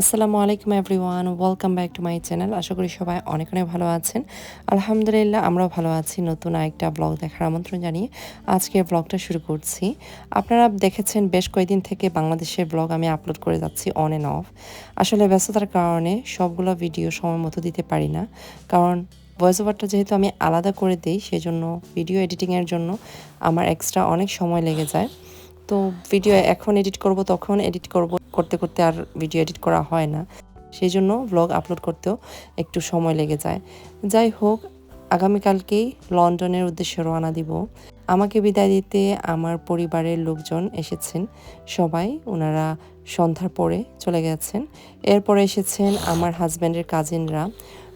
আসসালামু আলাইকুম everyone, welcome back to my channel. আশা করি সবাই অনেক অনেক ভালো আছেন। আলহামদুলিল্লাহ, আমরাও ভালো আছি নতুন আরেকটা ব্লগ দেখার আমন্ত্রণ জানিয়ে আজকে ব্লগটা শুরু করছি। আপনারা দেখেছেন, বেশ কয়েকদিন থেকে বাংলাদেশের ব্লগ আমি আপলোড করে যাচ্ছি অন অ্যান্ড অফ আসলে ব্যস্ততার কারণে সবগুলো ভিডিও সময় মতো দিতে পারি না। কারণ ভয়েস ওভারটা যেহেতু আমি আলাদা করে দিই, সেজন্য ভিডিও এডিটিংয়ের জন্য আমার এক্সট্রা অনেক সময় লেগে যায়। তো ভিডিও এখন এডিট করব, তখন এডিট করব, করতে করতে আর ভিডিও এডিট করা হয় না। সেই জন্য ব্লগ আপলোড করতেও একটু সময় লেগে যায়। যাই হোক, আগামীকালকেই লন্ডনের উদ্দেশ্যে রওনা দিব। আমাকে বিদায় দিতে আমার পরিবারের লোকজন এসেছেন। সবাই ওনারা সন্ধ্যার পরে চলে গেছেন। এরপরে এসেছেন আমার হাজব্যান্ডের কাজিনরা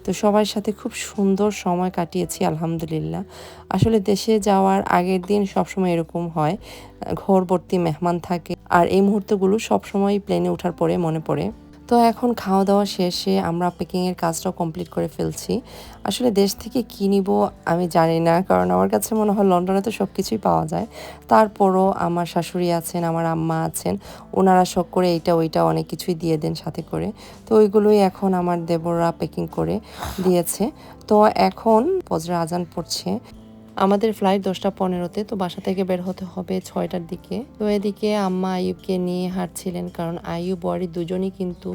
তো সবার সাথে খুব সুন্দর সময় কাটিয়েছি, আলহামদুলিল্লাহ। আসলে দেশে যাওয়ার আগের দিন সবসময় এরকম হয় ঘর ভর্তি মেহমান থাকে। আর এই মুহূর্তগুলো সবসময় প্লেনে ওঠার পরে মনে পড়ে। তো এখন খাওয়া দাওয়া শেষে আমরা প্যাকিংয়ের কাজটাও কমপ্লিট করে ফেলছি। আসলে দেশ থেকে কী নিব আমি জানি না, কারণ আমার কাছে মনে হয় লন্ডনে তো সব কিছুই পাওয়া যায়। তারপরও আমার শাশুড়ি আছেন, আমার আম্মা আছেন, ওনারা শখ করে এইটা, ওইটা অনেক কিছুই দিয়ে দেন সাথে করে। তো ওইগুলোই এখন আমার দেবররা প্যাকিং করে দিয়েছে। তো এখন বজ্র আজান পড়ছে। আমাদের ফ্লাইট দশটা পনেরোতে, তো বাসা থেকে বের হতে হবে ছয়টার দিকে। তো এদিকে আম্মা আইয়ুবকে নিয়ে হাঁটছিলেন, কারণ আইয়ুব বড়ি দুজনই কিন্তু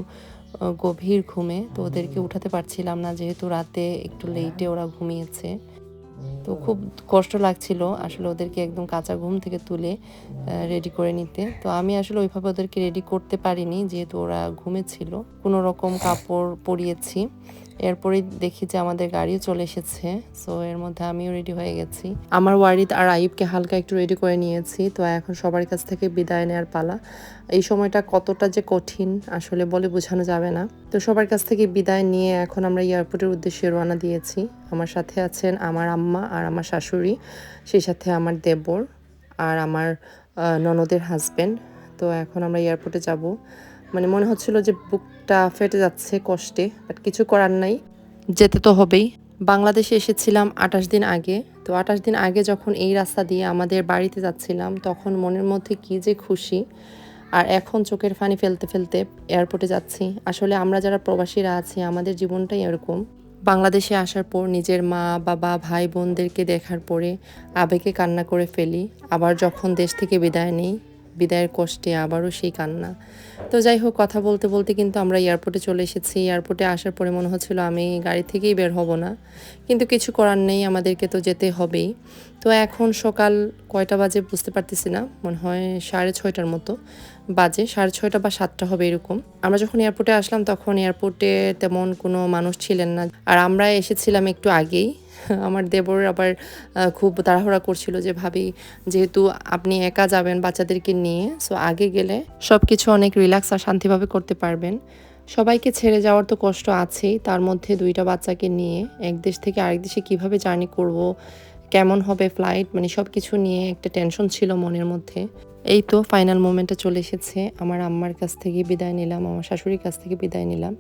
গভীর ঘুমে। তো ওদেরকে উঠাতে পারছিলাম না, যেহেতু রাতে একটু লেটে ওরা ঘুমিয়েছে। তো খুব কষ্ট লাগছিল আসলে ওদেরকে একদম কাঁচা ঘুম থেকে তুলে রেডি করে নিতে। তো আমি আসলে ওইভাবে ওদেরকে রেডি করতে পারিনি, যেহেতু ওরা ঘুমেছিল কোনো রকম কাপড় পরিয়েছি। এরপরে দেখি যে আমাদের গাড়িও চলে এসেছে। সো এর মধ্যে আমিও রেডি হয়ে গেছি। আমার ওয়ারিদ আর আইবকে হালকা একটু রেডি করে নিয়েছি। তো এখন সবার কাছ থেকে বিদায় নেওয়ার পালা। এই সময়টা কতটা যে কঠিন আসলে বলে বোঝানো যাবে না। তো সবার কাছ থেকে বিদায় নিয়ে এখন আমরা এয়ারপোর্টের উদ্দেশ্যে রওনা দিয়েছি। আমার সাথে আছেন আমার আম্মা আর আমার শাশুড়ি, সেই সাথে আমার দেবর আর আমার ননদের হাজবেন্ড তো এখন আমরা এয়ারপোর্টে যাব। মানে মনে হচ্ছিল যে বুকটা ফেটে যাচ্ছে কষ্টে বাট কিছু করার নাই। যেতে তো হবেই। বাংলাদেশে এসেছিলাম আঠাশ দিন আগে। তো আঠাশ দিন আগে যখন এই রাস্তা দিয়ে আমাদের বাড়িতে যাচ্ছিলাম, তখন মনের মধ্যে কী যে খুশি। আর এখন চোখের ফানি ফেলতে ফেলতে এয়ারপোর্টে যাচ্ছি। আসলে আমরা যারা প্রবাসীরা আছি, আমাদের জীবনটাই এরকম। বাংলাদেশে আসার পর নিজের মা, বাবা, ভাই, বোনদেরকে দেখার পরে আবেগে কান্না করে ফেলি। আবার যখন দেশ থেকে বিদায় নেই বিদায়ের কষ্টে আবারও সেই কান্না। তো যাই হোক, কথা বলতে বলতে কিন্তু আমরা এয়ারপোর্টে চলে এসেছি। এয়ারপোর্টে আসার পরে মনে হচ্ছিল আমি গাড়ি থেকেই বের হব না। কিন্তু কিছু করার নেই, আমাদেরকে তো যেতে হবেই। তো এখন সকাল কয়টা বাজে বুঝতে পারতেছি না। মনে হয় সাড়ে ছয়টার মতো বাজে। সাড়ে ছয়টা বা সাতটা হবে এরকম। আমরা যখন এয়ারপোর্টে আসলাম তখন এয়ারপোর্টে তেমন কোনো মানুষ ছিলেন না। আর আমরা এসেছিলাম একটু আগেই। আমার দেবর আবার খুব তাড়াহুড়া করছিল যে, ভাবি, যেহেতু আপনি একা যাবেন বাচ্চাদেরকে নিয়ে সো আগে গেলে সব কিছু অনেক রিল্যাক্স আর শান্তিভাবে করতে পারবেন। সবাইকে ছেড়ে যাওয়ার তো কষ্ট আছেই, তার মধ্যে দুইটা বাচ্চাকে নিয়ে, এক দেশ থেকে আরেক দেশে কীভাবে জার্নি করব, কেমন হবে ফ্লাইট মানে সব কিছু নিয়ে একটা টেনশন ছিল মনের মধ্যে। এই তো ফাইনাল মোমেন্টে চলে এসেছে, আমার আম্মার কাছ থেকে বিদায় নিলাম, আমার শাশুড়ির কাছ থেকে বিদায় নিলাম।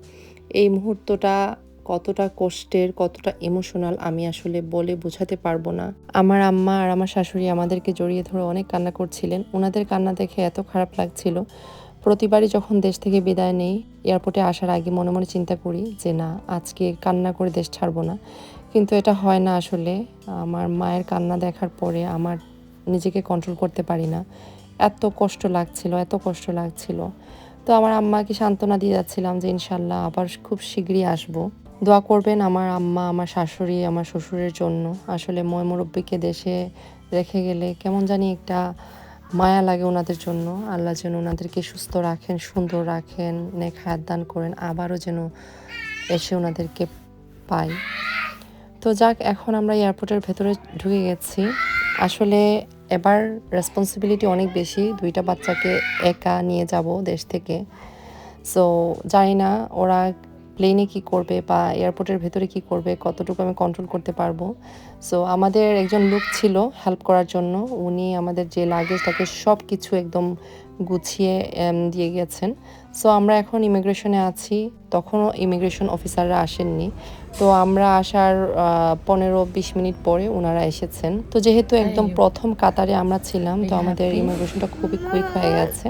এই মুহূর্তটা কতটা কষ্টের, কতটা ইমোশনাল আমি আসলে বলে বোঝাতে পারব না। আমার আম্মা আর আমার শাশুড়ি আমাদেরকে জড়িয়ে ধরে অনেক কান্না করছিলেন। ওনাদের কান্না দেখে এত খারাপ লাগছিল। প্রতিবারই যখন দেশ থেকে বিদায় নেই, এয়ারপোর্টে আসার আগে মনে মনে চিন্তা করি যে, না, আজকে কান্না করে দেশ ছাড়বো না। কিন্তু এটা হয় না আসলে। আমার মায়ের কান্না দেখার পরে আমার নিজেকে কন্ট্রোল করতে পারি না। এত কষ্ট লাগছিল, এত কষ্ট লাগছিল। তো আমার আম্মাকে সান্ত্বনা দিয়ে যাচ্ছিলাম যে, ইনশাল্লাহ, আবার খুব শীঘ্রই আসব। দোয়া করবেন আমার আম্মা, আমার শাশুড়ি, আমার শ্বশুরের জন্য। আসলে ময় মুরব্বীকে দেশে রেখে গেলে কেমন জানি একটা মায়া লাগে ওনাদের জন্য। আল্লাহ যেন ওনাদেরকে সুস্থ রাখেন, সুন্দর রাখেন, নেক হায়াত দান করেন, আবারও যেন এসে ওনাদেরকে পাই। তো যাক, এখন আমরা এয়ারপোর্টের ভেতরে ঢুকে গেছি। আসলে এবার রেসপন্সিবিলিটি অনেক বেশি, দুইটা বাচ্চাকে একা নিয়ে যাব দেশ থেকে। সো জানি না, ওরা প্লেনে কি করবে বা এয়ারপোর্টের ভেতরে কি করবে কতটুকু আমি কন্ট্রোল করতে পারব? সো আমাদের একজন লোক ছিল হেল্প করার জন্য। উনি আমাদের যে লাগেজটাকে সব কিছু একদম গুছিয়ে দিয়ে গেছেন। সো আমরা এখন ইমিগ্রেশনে আছি। তখনও ইমিগ্রেশন অফিসাররা আসেননি। তো আমরা আসার পনেরো বিশ মিনিট পরে ওনারা এসেছেন। তো যেহেতু একদম প্রথম কাতারে আমরা ছিলাম তো আমাদের ইমিগ্রেশনটা খুবই কুইক হয়ে গেছে।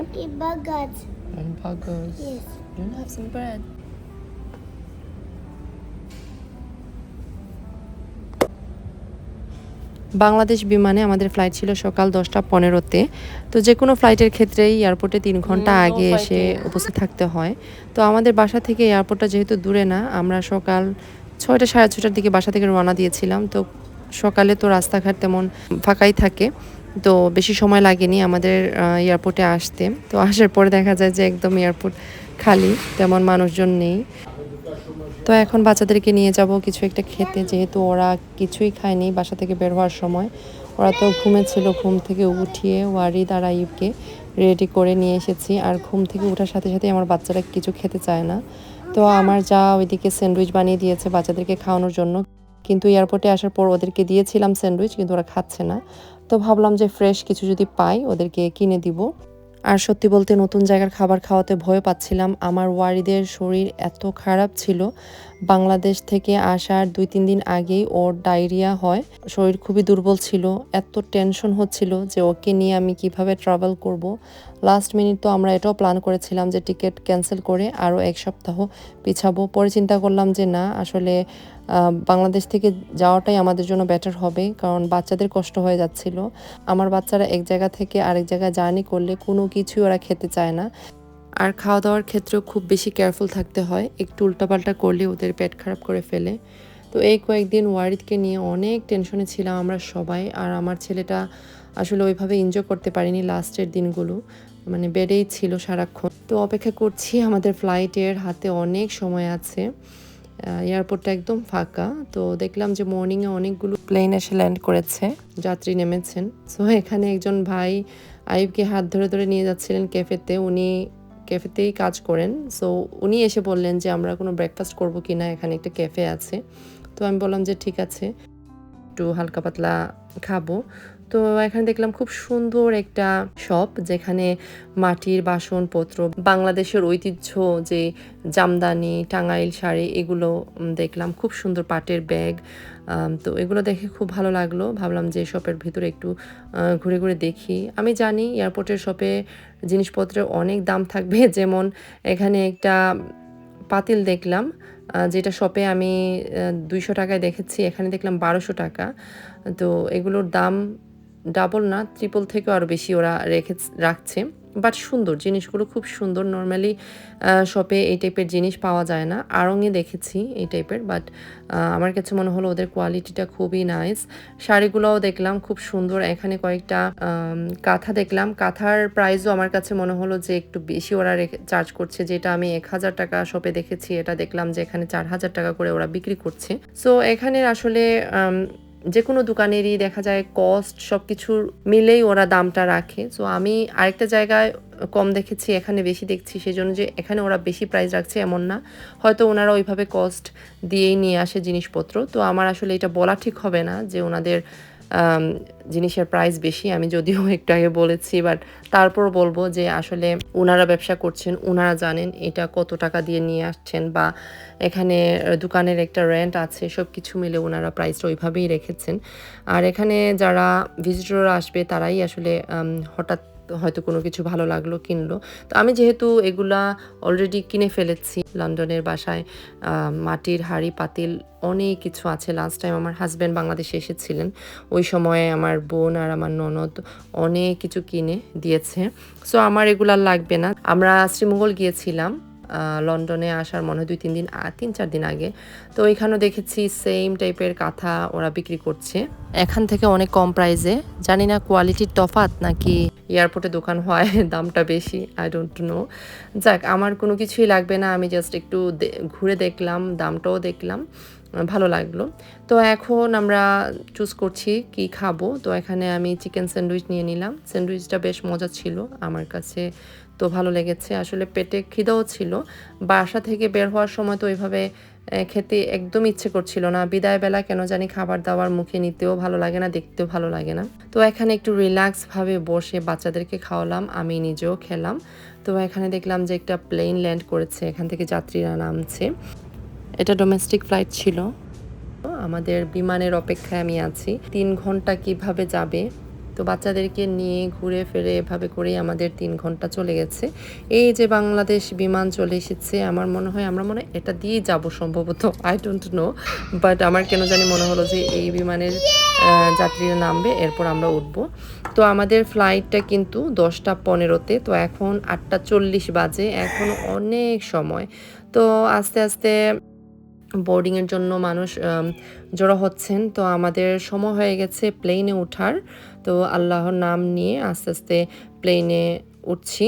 বাংলাদেশ বিমানে আমাদের ফ্লাইট ছিল সকাল দশটা পনেরোতে। তো যে কোনো ফ্লাইটের ক্ষেত্রেই এয়ারপোর্টে তিন ঘণ্টা আগে এসে উপস্থিত থাকতে হয়। তো আমাদের বাসা থেকে এয়ারপোর্টটা যেহেতু দূরে না আমরা সকাল ছয়টা সাড়ে ছটার দিকে বাসা থেকে রওনা দিয়েছিলাম। তো সকালে তো রাস্তাঘাট তেমন ফাঁকাই থাকে তো বেশি সময় লাগেনি আমাদের এয়ারপোর্টে আসতে। তো আসার পরে দেখা যায় যে একদম এয়ারপোর্ট খালি তেমন মানুষজন নেই। তো এখন বাচ্চাদেরকে নিয়ে যাব কিছু একটা খেতে, যেহেতু ওরা কিছুই খায়নি বাসা থেকে বের হওয়ার সময়। ওরা তো ঘুমেছিল, ঘুম থেকে উঠিয়ে ওয়ারিদ আর আইবকে রেডি করে নিয়ে এসেছি। আর ঘুম থেকে ওঠার সাথে সাথে আমার বাচ্চারা কিছু খেতে চায় না। তো আমার যা ওইদিকে স্যান্ডউইচ বানিয়ে দিয়েছে বাচ্চাদেরকে খাওয়ানোর জন্য। কিন্তু এয়ারপোর্টে আসার পর ওদেরকে দিয়েছিলাম স্যান্ডউইচ, কিন্তু ওরা খাচ্ছে না। তো ভাবলাম যে ফ্রেশ কিছু যদি পাই ওদেরকে কিনে দিব। আর সত্যি বলতে নতুন জায়গার খাবার খাওয়াতে ভয় পাচ্ছিলাম। আমার ওয়ারিদের শরীর এত খারাপ ছিল বাংলাদেশ থেকে আসার দুই, তিন দিন আগেই ওর ডায়রিয়া হয়। শরীর খুবই দুর্বল ছিল, এত টেনশন হচ্ছিল যে ওকে নিয়ে আমি কীভাবে ট্রাভেল করব। লাস্ট মিনিট তো আমরা এটাও প্ল্যান করেছিলাম যে টিকিট ক্যান্সেল করে আরও এক সপ্তাহ পিছাবো। পরে চিন্তা করলাম যে না, আসলে বাংলাদেশ থেকে যাওয়াটাই আমাদের জন্য বেটার হবে, কারণ বাচ্চাদের কষ্ট হয়ে যাচ্ছিল। আমার বাচ্চারা এক জায়গা থেকে আরেক জায়গায় জার্নি করলে কোনো কিছুই ওরা খেতে চায় না। আর খাওয়া দাওয়ার ক্ষেত্রেও খুব বেশি কেয়ারফুল থাকতে হয়। একটু উল্টাপাল্টা করলে ওদের পেট খারাপ করে ফেলে। তো এই কয়েকদিন ওয়ারিদকে নিয়ে অনেক টেনশনে ছিলাম আমরা সবাই। আর আমার ছেলেটা আসলে ওইভাবে এনজয় করতে পারিনি লাস্টের দিনগুলো। মানে বেডেই ছিল সারাক্ষণ। তো অপেক্ষা করছি, আমাদের ফ্লাইটের হাতে অনেক সময় আছে। এয়ারপোর্টটা একদম ফাঁকা। তো দেখলাম যে মর্নিংয়ে অনেকগুলো প্লেন এসে ল্যান্ড করেছে। যাত্রী নেমেছেন। সো এখানে একজন ভাই আইবকে হাত ধরে ধরে নিয়ে যাচ্ছিলেন ক্যাফেতে উনি ক্যাফেতেই কাজ করেন। সো উনি এসে বললেন যে, আমরা কোনো ব্রেকফাস্ট করব কি না এখানে একটা ক্যাফে আছে। তো আমি বললাম যে, ঠিক আছে। একটু হালকা পাতলা খাব। তো এখানে দেখলাম খুব সুন্দর একটা শপ যেখানে মাটির বাসনপত্র, বাংলাদেশের ঐতিহ্য যে জামদানি, টাঙ্গাইল শাড়ি এগুলো দেখলাম। খুব সুন্দর পাটের ব্যাগ তো এগুলো দেখে খুব ভালো লাগল। ভাবলাম যে শপের ভিতরে একটু ঘুরে ঘুরে দেখি। আমি জানি এয়ারপোর্টের শপে জিনিসপত্রের অনেক দাম থাকবে। যেমন এখানে একটা পাতিল দেখলাম যেটা শপে আমি দুইশো টাকায় দেখেছি। এখানে দেখলাম বারোশো টাকা। তো এগুলোর দাম ডাবল না ট্রিপল থেকেও আরও বেশি ওরা রেখে রাখছে। বাট সুন্দর, জিনিসগুলো খুব সুন্দর। নর্মালি শপে এই টাইপের জিনিস পাওয়া যায় না। আড়ঙে দেখেছি এই টাইপের বাট আমার কাছে মনে হলো ওদের কোয়ালিটিটা খুবই নাইস শাড়িগুলোও দেখলাম, খুব সুন্দর। এখানে কয়েকটা কাঁথা দেখলাম। কাঁথার প্রাইসও আমার কাছে মনে হলো যে একটু বেশি ওরা চার্জ করছে। যেটা আমি এক হাজার টাকা শপে দেখেছি, এটা দেখলাম যে এখানে চার হাজার টাকা করে ওরা বিক্রি করছে। সো এখানে আসলে যে কোনো দোকানেরই দেখা যায় কস্ট সব কিছুর মিলেই ওরা দামটা রাখে। সো আমি আরেকটা জায়গায় কম দেখেছি, এখানে বেশি দেখছি সেই জন্য যে এখানে ওরা বেশি প্রাইস রাখছে এমন না। হয়তো ওনারা ওইভাবে কস্ট দিয়েই নিয়ে আসে জিনিসপত্র। তো আমার আসলে এটা বলা ঠিক হবে না যে ওনাদের জিনিসের প্রাইস বেশি। আমি যদিও একটু আগে বলেছি বাট তারপর বলব যে আসলে ওনারা ব্যবসা করছেন ওনারা জানেন এটা কত টাকা দিয়ে নিয়ে আসছেন বা এখানে দোকানের একটা রেন্ট আছে সব কিছু মিলে ওনারা প্রাইসটা ওইভাবেই রেখেছেন। আর এখানে যারা ভিজিটররা আসবে তারাই আসলে আম, হঠাৎ হয়তো কোনো কিছু ভালো লাগল, কিনলো। তো আমি যেহেতু এগুলা অলরেডি কিনে ফেলেছি, লন্ডনের বাসায় মাটির হাঁড়ি, পাতিল অনেক কিছু আছে। লাস্ট টাইম আমার হাজব্যান্ড বাংলাদেশে এসেছিলেন, ওই সময়ে আমার বোন আর আমার ননদ অনেক কিছু কিনে দিয়েছে। সো আমার এগুলা লাগবে না। আমরা শ্রীমঙ্গল গিয়েছিলাম লন্ডনে আসার মনে হয় দুই, তিন দিন তিন, চার দিন আগে। তো ওইখানেও দেখেছি সেম টাইপের কাঁথা ওরা বিক্রি করছে। এখান থেকে অনেক কম প্রাইসে জানি না কোয়ালিটির তফাৎ নাকি এয়ারপোর্টে দোকান হয় দামটা বেশি আই ডোন্ট নো যাক, আমার কোনো কিছুই লাগবে না, আমি জাস্ট একটু ঘুরে দেখলাম, দামটাও দেখলাম, ভালো লাগল। তো এখন আমরা চুজ করছি কি খাব। তো এখানে আমি চিকেন স্যান্ডউইচ নিয়ে নিলাম। স্যান্ডউইচটা বেশ মজা ছিল আমার কাছে, তো ভালো লেগেছে। আসলে পেটে খিদাও ছিল। বাসা থেকে বের হওয়ার সময় তো ওইভাবে খেতে একদম ইচ্ছে করছিল না। বিদায় বেলা কেন জানি খাবার দাবার মুখে নিতেও ভালো লাগে না, দেখতেও ভালো লাগে না। তো এখানে একটু রিল্যাক্স ভাবে বসে বাচ্চাদেরকে খাওয়ালাম, আমি নিজেও খেলাম। তো এখানে দেখলাম যে একটা প্লেন ল্যান্ড করেছে, এখান থেকে যাত্রীরা নামছে। এটা ডোমেস্টিক ফ্লাইট ছিল। আমাদের বিমানের অপেক্ষায় আমি আছি। তিন ঘণ্টা কীভাবে যাবে তো বাচ্চাদেরকে নিয়ে ঘুরে ফিরে এভাবে করেই আমাদের তিন ঘণ্টা চলে গেছে। এই যে বাংলাদেশ বিমান চলে এসেছে, আমার মনে হয়, আমরা মনে এটা দিয়েই যাব সম্ভবত আই ডোন্ট নো বাট আমার কেন জানি মনে হলো যে এই বিমানের যাত্রীরা নামবে, এরপর আমরা উঠবো। তো আমাদের ফ্লাইটটা কিন্তু দশটা পনেরোতে, তো এখন আটটা চল্লিশ বাজে, এখন অনেক সময়। তো আস্তে আস্তে বোর্ডিংয়ের জন্য মানুষ জড়ো হচ্ছেন। তো আমাদের সময় হয়ে গেছে প্লেনে ওঠার তো আল্লাহর নাম নিয়ে আস্তে আস্তে প্লেনে উঠছি।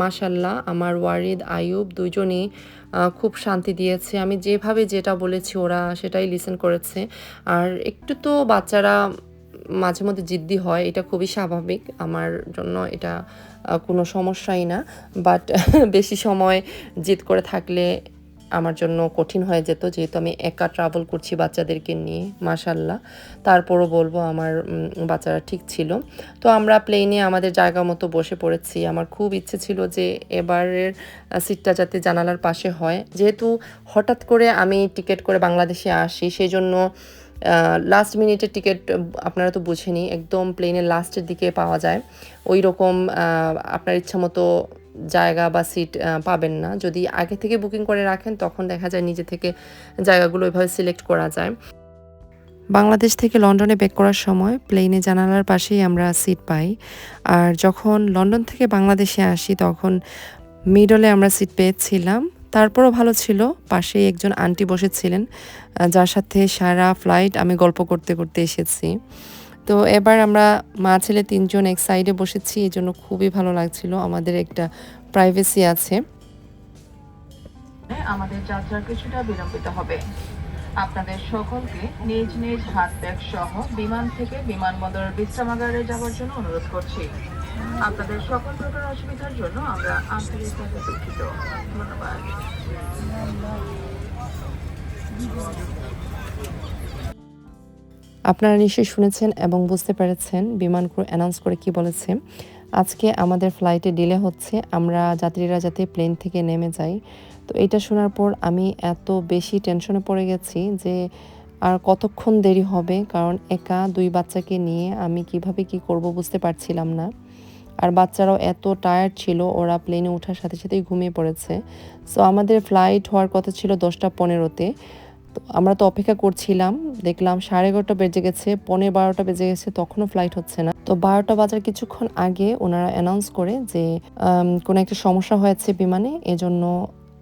মাশাল্লাহ আমার ওয়ারিদ আয়ুব দুজনই খুব শান্তি দিয়েছে। আমি যেভাবে যেটা বলেছি ওরা সেটাই লিসেন করেছে। আর একটু তো বাচ্চারা মাঝে মধ্যে জিদ্দি হয়, এটা খুবই স্বাভাবিক। আমার জন্য এটা কোনো সমস্যাই না। বাট বেশি সময় জিদ করে থাকলে আমার জন্য কঠিন হয়ে যেত, যেহেতু আমি একা ট্রাভেল করছি বাচ্চাদেরকে নিয়ে মাশাল্লাহ তারপরও বলব আমার বাচ্চারা ঠিক ছিল। তো আমরা প্লেনে আমাদের জায়গা মতো বসে পড়েছি। আমার খুব ইচ্ছে ছিল যে এবারের সিটটা যাতে জানালার পাশে হয়। যেহেতু হঠাৎ করে আমি টিকিট করে বাংলাদেশে আসি সেই জন্য লাস্ট মিনিটের টিকিট আপনারা তো বুঝেনি একদম প্লেনের লাস্টের দিকে পাওয়া যায়। ওই রকম আপনার ইচ্ছা মতো জায়গা বা সিট পাবেন না। যদি আগে থেকে বুকিং করে রাখেন, তখন দেখা যায় নিজে থেকে জায়গাগুলো ওইভাবে সিলেক্ট করা যায়। বাংলাদেশ থেকে লন্ডনে ব্যাক করার সময় প্লেনে জানালার পাশেই আমরা সিট পাই। আর যখন লন্ডন থেকে বাংলাদেশে আসি, তখন মিডলে আমরা সিট পেয়েছিলাম। তারপরও ভালো ছিল। পাশেই একজন আন্টি বসেছিলেন যার সাথে সারা ফ্লাইট আমি গল্প করতে করতে এসেছি। তো এবার আমরা মা ছেলে তিনজন এক সাইডে বসেছি, এই জন্য খুবই ভালো লাগছিল। আমাদের একটা প্রাইভেসি আছে। আমাদের যাত্রা কিছুটা বিলম্বিত হবে। আপনাদের সকলকে নিজ নিজ হাত ব্যাগ সহ বিমান থেকে বিমানবন্দরের বিশ্রামাগারে যাওয়ার জন্য অনুরোধ করছি। আপনাদের সকল প্রকার অসুবিধার জন্য আমরা আন্তরিকভাবে দুঃখিত। ধন্যবাদ। আপনারা নিশ্চয়ই শুনেছেন এবং বুঝতে পেরেছেন বিমান ক্রু অ্যানাউন্স করে কি বলেছে। আজকে আমাদের ফ্লাইটে ডিলে হচ্ছে, আমরা যাত্রীরা যাতে প্লেন থেকে নেমে যাই। তো এটা শোনার পর আমি এত বেশি টেনশনে পড়ে গেছি যে আর কতক্ষণ দেরি হবে, কারণ একা দুই বাচ্চাকে নিয়ে আমি কীভাবে কি করব বুঝতে পারছিলাম না। আর বাচ্চারাও এত টায়ার্ড ছিল, ওরা প্লেনে ওঠার সাথে সাথেই ঘুমিয়ে পড়েছে। সো আমাদের ফ্লাইট হওয়ার কথা ছিল দশটা পনেরোতে। তো আমরা তো অপেক্ষা করছিলাম, দেখলাম সাড়ে এগারোটা বেজে গেছে পনেরো বারোটা বেজে গেছে, তখনও ফ্লাইট হচ্ছে না। তো বারোটা বাজার কিছুক্ষণ আগে ওনারা অ্যানাউন্স করে যে কোনো একটা সমস্যা হয়েছে বিমানে, এজন্য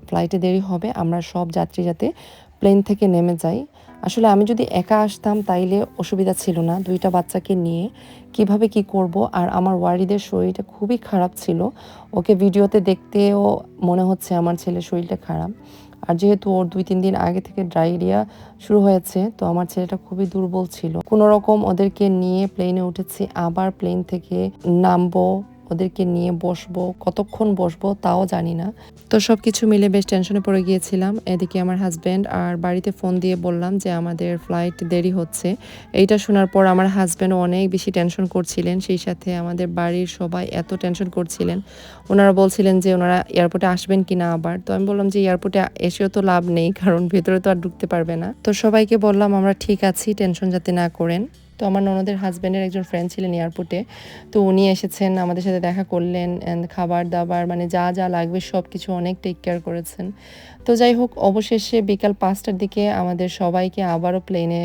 ফ্লাইটে দেরি হবে, আমরা সব যাত্রী যাতে প্লেন থেকে নেমে যাই। আসলে আমি যদি একা আসতাম, তাইলে অসুবিধা ছিল না, দুইটা বাচ্চাকে নিয়ে। কীভাবে কি করব? আর আমার ওয়ারিদের শরীরটা খুবই খারাপ ছিল। ওকে ভিডিওতে দেখতেও মনে হচ্ছে আমার ছেলের শরীরটা খারাপ। আর যেহেতু ওর দুই, তিন দিন আগে থেকে ডায়রিয়া শুরু হয়েছে, তো আমার ছেলেটা খুবই দুর্বল ছিল। কোনো রকম ওদেরকে নিয়ে প্লেনে উঠেছি, আবার প্লেন থেকে নামবো। ওদেরকে নিয়ে বসবো, কতক্ষণ বসবো তাও জানি না। তো সব কিছু মিলে বেশ টেনশনে পড়ে গিয়েছিলাম। এদিকে আমার হাজব্যান্ড আর বাড়িতে ফোন দিয়ে বললাম যে আমাদের ফ্লাইট দেরি হচ্ছে। এইটা শোনার পর আমার হাজব্যান্ড অনেক বেশি টেনশন করছিলেন। সেই সাথে আমাদের বাড়ির সবাই এত টেনশন করছিলেন। ওনারা বলছিলেন যে ওনারা এয়ারপোর্টে আসবেন কি না আবার। তো আমি বললাম যে এয়ারপোর্টে এসেও তো লাভ নেই, কারণ ভেতরে তো আর ঢুকতে পারবে না। তো সবাইকে বললাম, আমরা ঠিক আছি টেনশন যাতে না করেন। তো আমার ননদের হাজব্যান্ডের একজন ফ্রেন্ড ছিলেন এয়ারপোর্টে তো উনি এসেছেন, আমাদের সাথে দেখা করলেন অ্যান্ড খাবার দাবার মানে যা যা লাগবে সব কিছু অনেক টেক কেয়ার করেছেন। তো যাই হোক, অবশেষে বিকাল পাঁচটার দিকে আমাদের সবাইকে আবারও প্লেনে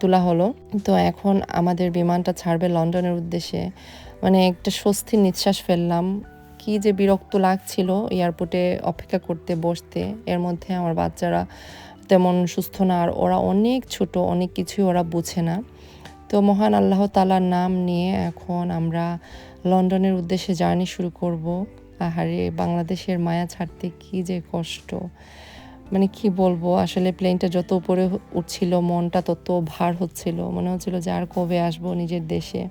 তোলা হলো। তো এখন আমাদের বিমানটা ছাড়বে লন্ডনের উদ্দেশ্যে। মানে একটা স্বস্তির নিঃশ্বাস ফেললাম। কি যে বিরক্ত লাগছিল এয়ারপোর্টে অপেক্ষা করতে, বসতে। এর মধ্যে আমার বাচ্চারা তেমন সুস্থ না, আর ওরা অনেক ছোট, অনেক কিছুই ওরা বোঝে না। তো মহান আল্লাহ তালার নাম নিয়ে এখন আমরা লন্ডনের উদ্দেশ্যে জার্নি শুরু করব। আহারে, বাংলাদেশের মায়া ছাড়তে কি যে কষ্ট। মানে কি বলব, আসলে প্লেনটা যত উপরে উঠছিল, মনটা তত ভার হচ্ছিল। মনে হচ্ছিল যে আর কবে আসব নিজের দেশে।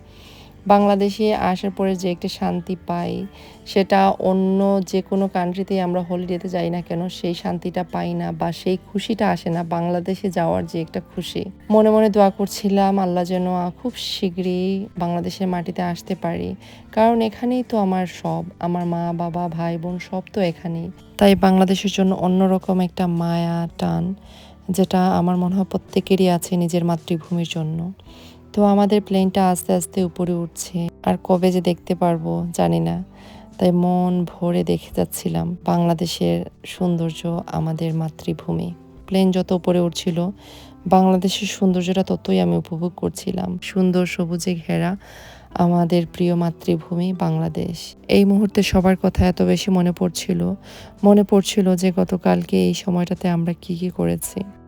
বাংলাদেশে আসার পরে যে একটা শান্তি পাই, সেটা অন্য যে কোনো কান্ট্রিতেই আমরা হলিডেতে যাই না কেন, সেই শান্তিটা পাই না বা সেই খুশিটা আসে না। বাংলাদেশে যাওয়ার যে একটা খুশি। মনে মনে দোয়া করছিলাম, আল্লাহ যেন খুব শীঘ্রই বাংলাদেশের মাটিতে আসতে পারি। কারণ এখানেই তো আমার সব, আমার মা, বাবা, ভাই, বোন সব তো এখানেই। তাই বাংলাদেশের জন্য অন্যরকম একটা মায়া, টান, যেটা আমার মনে হয় প্রত্যেকেরই আছে নিজের মাতৃভূমির জন্য। তো আমাদের প্লেনটা আস্তে আস্তে উপরে উঠছে। আর কবে যে দেখতে পারব জানি না। তাই মন ভরে দেখে যাচ্ছিলাম বাংলাদেশের সৌন্দর্য আমাদের মাতৃভূমি। প্লেন যত উপরে উঠছিল, বাংলাদেশের সৌন্দর্যটা ততই আমি উপভোগ করছিলাম। সুন্দর সবুজে ঘেরা আমাদের প্রিয় মাতৃভূমি বাংলাদেশ। এই মুহূর্তে সবার কথা এত বেশি মনে পড়ছিল। মনে পড়ছিল যে গতকালকে এই সময়টাতে আমরা কি কি করেছি।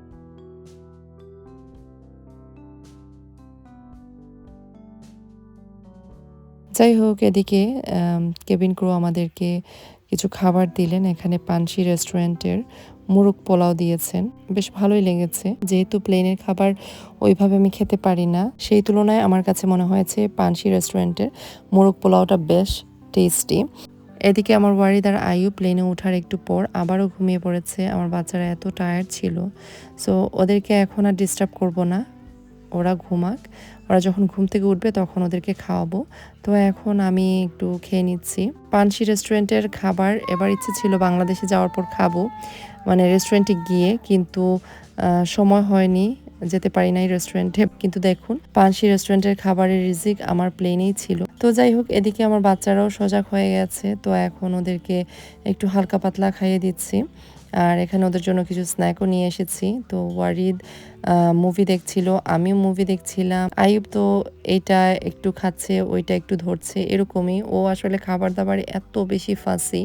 যাই হোক, এদিকে কেবিন ক্রু আমাদেরকে কিছু খাবার দিলেন। এখানে পানসি রেস্টুরেন্টের মুরগ পোলাও দিয়েছেন। বেশ ভালোই লেগেছে। যেহেতু প্লেনের খাবার ওইভাবে আমি খেতে পারি না, সেই তুলনায় আমার কাছে মনে হয়েছে পানসি রেস্টুরেন্টের মোরগ পোলাওটা বেশ টেস্টি এদিকে আমার ওয়ারিদার আয়ু প্লেনে ওঠার একটু পর আবারও ঘুমিয়ে পড়েছে। আমার বাচ্চারা এত টায়ার্ড ছিল। সো ওদেরকে এখন আর ডিস্টার্ব করব না। ওরা ঘুমাক। ওরা যখন ঘুম থেকে উঠবে তখন ওদেরকে খাওয়াবো। তো এখন আমি একটু খেয়ে নিচ্ছি। পানসি রেস্টুরেন্টের খাবার এবার ইচ্ছে ছিল বাংলাদেশে যাওয়ার পর খাব। মানে রেস্টুরেন্টে গিয়ে কিন্তু সময় হয়নি, যেতে পারি নাই রেস্টুরেন্টে। কিন্তু দেখুন, পানসি রেস্টুরেন্টের খাবারের রিজিক আমার প্লেনেই ছিল। তো যাই হোক, এদিকে আমার বাচ্চারাও সজাগ হয়ে গেছে। তো এখন ওদেরকে একটু হালকা পাতলা খাইয়ে দিচ্ছি। আর এখানে ওদের জন্য কিছু স্ন্যাকও নিয়ে এসেছি। তো ওয়ারিদ মুভি দেখছিল, আমিও মুভি দেখছিলাম। আইব তো এটা একটু খাচ্ছে, ওইটা একটু ধরছে, এরকমই। ও আসলে খাবার দাবার এত বেশি ফাঁসি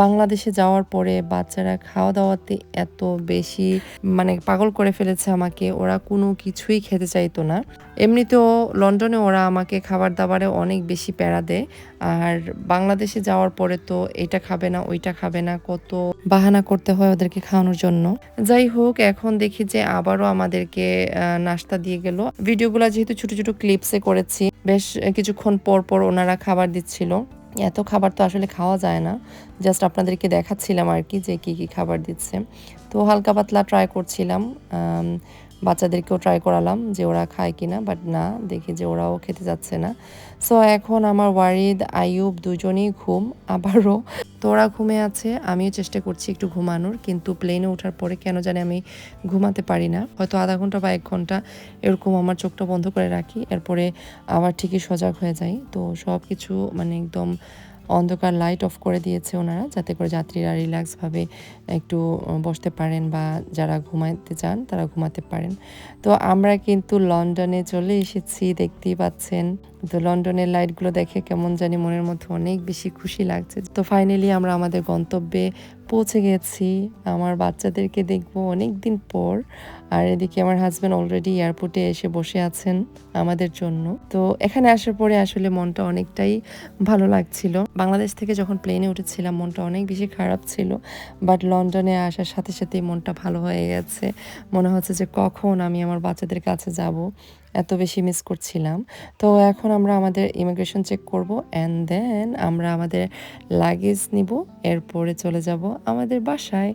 বাংলাদেশে যাওয়ার পরে বাচ্চারা খাওয়া দাওয়াতে এত বেশি মানে পাগল করে ফেলেছে আমাকে। ওরা কোনো কিছুই খেতে চাইতো না। এমনিতেও লন্ডনে ওরা আমাকে খাবার দাবারে অনেক বেশি প্যারা দেয়। আর বাংলাদেশে যাওয়ার পরে তো এটা খাবে না, ওইটা খাবে না, কত বাহানা করতে হয় ওদেরকে খাওয়ানোর জন্য। যাই হোক, এখন দেখি যে আবারও আমাদেরকে নাস্তা দিয়ে গেল। ভিডিওগুলো যেহেতু ছোট ছোট ক্লিপসে করেছি, বেশ কিছুক্ষণ পর পর ওনারা খাবার দিচ্ছিল। এত খাবার তো আসলে খাওয়া যায় না। জাস্ট আপনাদেরকে দেখাচ্ছিলাম আর কি যে কি কি খাবার দিচ্ছে। তো হালকা পাতলা ট্রাই করছিলাম। বাচ্চাদেরকেও ট্রাই করালাম যে ওরা খায় কিনা বাট না, দেখি যে ওরাও খেতে যাচ্ছে না। সো এখন আমার ওয়ারিদ, আইয়ুব দুজনেই ঘুম, আবারও। তো ওরা ঘুমে আছে, আমিও চেষ্টা করছি একটু ঘুমানোর, কিন্তু প্লেনে ওঠার পরে কেন জানি আমি ঘুমাতে পারি না। হয়তো আধা ঘণ্টা বা এক ঘণ্টা এরকম আমার চোখটা বন্ধ করে রাখি, এরপরে আবার ঠিকই সজাগ হয়ে যাই। তো সব কিছু মানে একদম অন্ধকার লাইট অফ করে দিয়েছে ওনারা, যাতে করে যাত্রীরা রিল্যাক্সভাবে একটু বসতে পারেন বা যারা ঘুমাতে চান তারা ঘুমাতে পারেন। তো আমরা কিন্তু লন্ডনে চলে এসেছি, দেখতেই পাচ্ছেন। তো লন্ডনের লাইটগুলো দেখে কেমন জানি মনের মধ্যে অনেক বেশি খুশি লাগছে। তো ফাইনালি আমরা আমাদের গন্তব্যে পৌঁছে গেছি। আমার বাচ্চাদেরকে দেখব অনেক দিন পর। আর এদিকে আমার হাজব্যান্ড অলরেডি এয়ারপোর্টে এসে বসে আছেন আমাদের জন্য। তো এখানে আসার পরে আসলে মনটা অনেকটাই ভালো লাগছিল। বাংলাদেশ থেকে যখন প্লেনে উঠেছিলাম, মনটা অনেক বেশি খারাপ ছিল। বাট লন্ডনে আসার সাথে সাথেই মনটা ভালো হয়ে গেছে। মনে হচ্ছে যে কখন আমি আমার বাচ্চাদের কাছে যাব। এত বেশি মিস করছিলাম। তো এখন আমরা আমাদের ইমিগ্রেশন চেক করব অ্যান্ড দেন আমরা আমাদের লাগেজ নিব, এরপরে চলে যাব আমাদের বাসায়।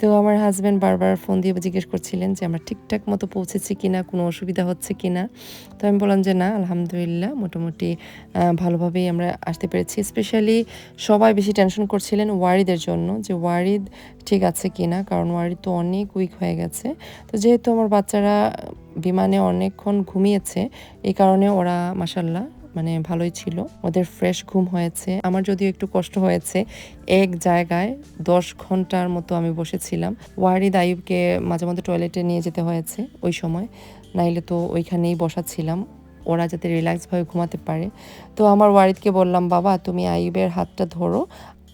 তো আমার হাজব্যান্ড বারবার ফোন দিয়ে জিজ্ঞেস করছিলেন যে, আমরা ঠিকঠাক মতো পৌঁছেছি কিনা? কোনো অসুবিধা হচ্ছে কিনা? তো আমি বললাম যে, না, আলহামদুলিল্লাহ, মোটামুটি ভালোভাবেই আমরা আসতে পেরেছি। স্পেশালি সবাই বেশি টেনশন করছিলেন ওয়ারিদের জন্য যে, ওয়ারিদ ঠিক আছে কিনা? কারণ ওয়ারিদ তো অনেক উইক হয়ে গেছে। তো যেহেতু আমার বাচ্চারা বিমানে অনেকক্ষণ ঘুমিয়েছে, এই কারণে ওরা মাসাল্লাহ মানে ভালোই ছিল। ওদের ফ্রেশ ঘুম হয়েছে। আমার যদিও একটু কষ্ট হয়েছে, এক জায়গায় দশ ঘণ্টার মতো আমি বসেছিলাম। ওয়ারিদ আইবকে মাঝে মধ্যে টয়লেটে নিয়ে যেতে হয়েছে ওই সময়। নাইলে তো ওইখানেই বসাচ্ছিলাম। ওরা যাতে রিল্যাক্সভাবে ঘুমাতে পারে। তো আমার ওয়ারিদকে বললাম, বাবা, তুমি আইবের হাতটা ধরো।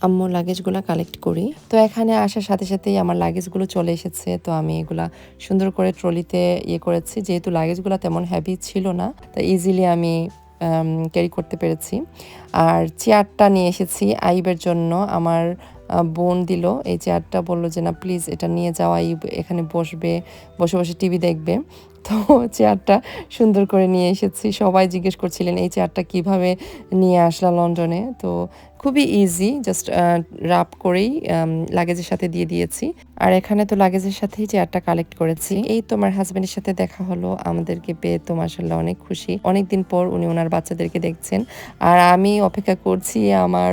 আম্মু লাগেজগুলো কালেক্ট করি। তো এখানে আসার সাথে সাথেই আমার লাগেজগুলো চলে এসেছে। তো আমি এগুলা সুন্দর করে ট্রলিতে ইয়ে করেছি। যেহেতু লাগেজগুলো তেমন হ্যাভি ছিল না, তো ইজিলি আমি ক্যারি করতে পেরেছি। আর চেয়ারটা নিয়ে এসেছি আইবের জন্য। আমার বোন দিল। এই চেয়ারটা বলল যে, না প্লিজ এটা নিয়ে যাও। আইব এখানে বসবে, বসে বসে টিভি দেখবে। তো চেয়ারটা সুন্দর করে নিয়ে এসেছি। সবাই জিজ্ঞেস করছিলেন, এই চেয়ারটা কীভাবে নিয়ে আসলা লন্ডনে? তো খুবই ইজি জাস্ট রাপ করেই লাগেজের সাথে দিয়ে দিয়েছি। আর এখানে তো লাগেজের সাথেই চেয়ারটা কালেক্ট করেছি। এই তোমার হাজবেন্ডের সাথে দেখা হলো, আমাদেরকে পেয়ে তো মাসাল্লাহ অনেক খুশি। অনেকদিন পর উনি ওনার বাচ্চাদেরকে দেখছেন। আর আমি অপেক্ষা করছি আমার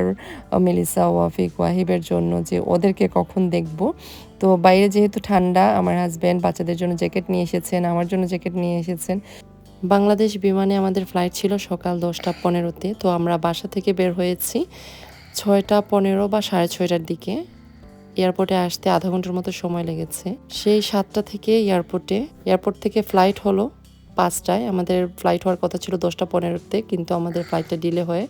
মেলিসা, ওয়াফিক, ওয়াহিবের জন্য যে ওদেরকে কখন দেখব। তো বাইরে যেহেতু ঠান্ডা, আমার হাজব্যান্ড বাচ্চাদের জন্য জ্যাকেট নিয়ে এসেছেন, আমার জন্য জ্যাকেট নিয়ে এসেছেন। বাংলাদেশ বিমানে আমাদের ফ্লাইট ছিল সকাল দশটা পনেরোতে, তো আমরা বাসা থেকে বের হয়েছি ছয়টা পনেরো বা সাড়ে ছয়টার দিকে। এয়ারপোর্টে আসতে আধা ঘণ্টার মতো সময় লেগেছে। সেই সাতটা থেকে এয়ারপোর্টে, এয়ারপোর্ট থেকে ফ্লাইট হলো পাঁচটায়। আমাদের ফ্লাইট হওয়ার কথা ছিল দশটা পনেরোতে, কিন্তু আমাদের ফ্লাইটটা ডিলে হয়ে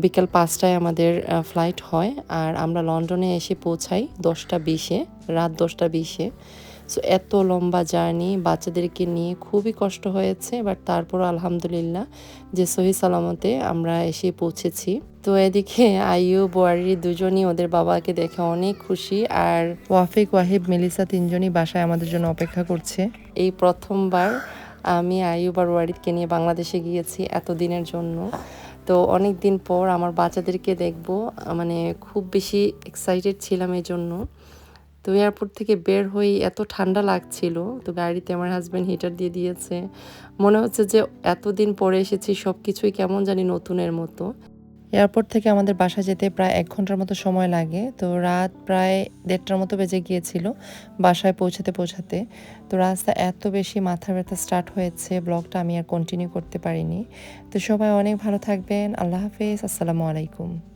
বিকেল পাঁচটায় আমাদের ফ্লাইট হয় আর আমরা লন্ডনে এসে পৌঁছাই দশটা বিশে রাত দশটা বিশে। সো এত লম্বা জার্নি বাচ্চাদেরকে নিয়ে খুবই কষ্ট হয়েছে বাট তারপরও আলহামদুলিল্লাহ যে সহি সালামতে আমরা এসে পৌঁছেছি। তো এদিকে আইউ বোয়ারি দুজনই ওদের বাবাকে দেখে অনেক খুশি আর ওয়াফিক ওয়াহিব মেলিসা তিনজনই বাসায় আমাদের জন্য অপেক্ষা করছে। এই প্রথমবার আমি আইয়ুব আর ওয়ারিদকে নিয়ে বাংলাদেশে গিয়েছি এতদিনের জন্য। তো অনেক দিন পর আমার বাচ্চাদেরকে দেখব। মানে খুব বেশি এক্সাইটেড ছিলাম এই জন্য। তো এয়ারপোর্ট থেকে বের হয়ে এত ঠান্ডা লাগছিল, তো গাড়িতে আমার হাজব্যান্ড হিটার দিয়ে দিয়েছে। মনে হচ্ছে যে এতদিন পরে এসেছি সব কিছুই কেমন জানি নতুনের মতো। এয়ারপোর্ট থেকে আমাদের বাসা যেতে প্রায় এক ঘণ্টার মতো সময় লাগে। তো রাত প্রায় দেড়টার মতো বেজে গিয়েছিল বাসায় পৌঁছাতে পৌঁছাতে। তো রাস্তা এত বেশি মাথা ব্যথা স্টার্ট হয়েছে ব্লগটা আমি আর কন্টিনিউ করতে পারিনি। তো সবাই অনেক ভালো থাকবেন। আল্লাহ হাফেজ। আসসালামু আলাইকুম।